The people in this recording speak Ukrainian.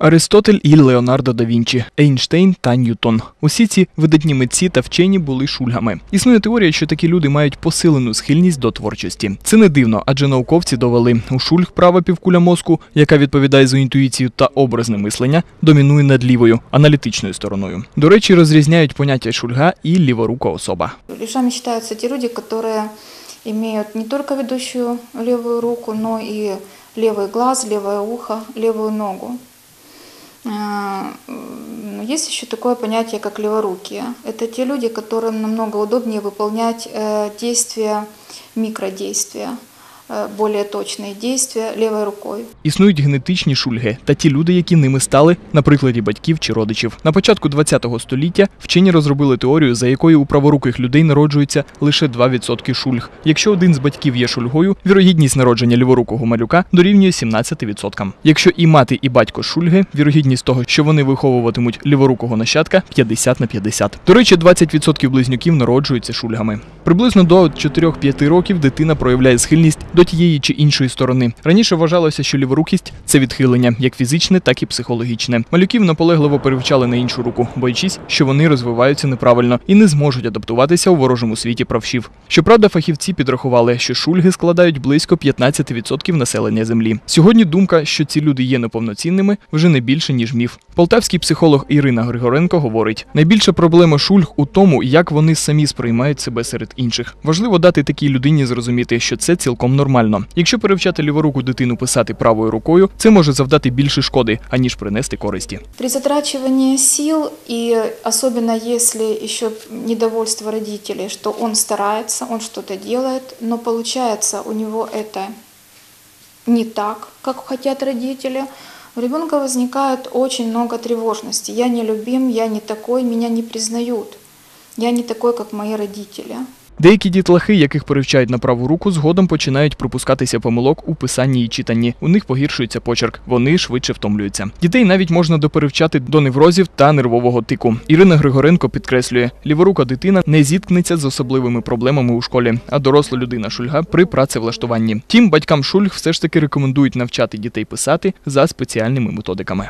Аристотель і Леонардо да Вінчі, Ейнштейн та Ньютон. Усі ці видатні митці та вчені були шульгами. Існує теорія, що такі люди мають посилену схильність до творчості. Це не дивно, адже науковці довели у шульг права півкуля мозку, яка відповідає за інтуїцію та образне мислення, домінує над лівою аналітичною стороною. До речі, розрізняють поняття шульга і ліворука особа. Левшами считаются те люди, которые имеют не только ведущую левую руку, но и левый глаз, левое ухо, левую ногу. А, м, Есть еще такое понятие, как леворукие. Это те люди, которым намного удобнее выполнять э, действия, микродействия, э, более точные действия левой рукой. Існують генетичні шульги та ті люди, які ними стали, на прикладі батьків чи родичів. На початку ХХ століття вчені розробили теорію, за якою у праворуких людей народжується лише 2% шульг. Якщо один з батьків є шульгою, вірогідність народження ліворукого малюка дорівнює 17%. Якщо і мати, і батько шульги, вірогідність того, що вони виховуватимуть ліворукого нащадка 50 на 50. До речі, 20% близнюків народжуються шульгами. Приблизно до 4-5 років дитина проявляє схильність до тієї чи іншої сторони. Раніше вважалося, що ліворукість це відхилення, як фізичне, так і психологічне. Малюків наполегливо перевчали на іншу руку, боячись, що вони розвиваються неправильно і не зможуть адаптуватися у ворожому світі правшів. Щоправда, фахівці підрахували, що шульги складають близько 15% населення землі. Сьогодні думка, що ці люди є неповноцінними, вже не більше ніж міф. Полтавський психолог Ірина Григоренко говорить: найбільша проблема шульг у тому, як вони самі сприймають себе серед інших. Важливо дати такій людині зрозуміти, що це цілком нормально. Якщо перевчати ліворуку дитину писати правою рукою, це може завдати більше шкоди, аніж принести користі. При затрачивании сил, и особенно если еще недовольство родителей, что он старается, он что-то делает, но получается у него это не так, как хотят родители, у ребенка возникает очень много тревожности. Я не любим, я не такой, меня не признают. Я не такой, как мои родители. Деякі дітлахи, яких перевчають на праву руку, згодом починають припускатися помилок у писанні і читанні. У них погіршується почерк, вони швидше втомлюються. Дітей навіть можна доперевчати до неврозів та нервового тику. Ірина Григоренко підкреслює, ліворука дитина не зіткнеться з особливими проблемами у школі, а доросла людина шульга при працевлаштуванні. Тім батькам шульг все ж таки рекомендують навчати дітей писати за спеціальними методиками.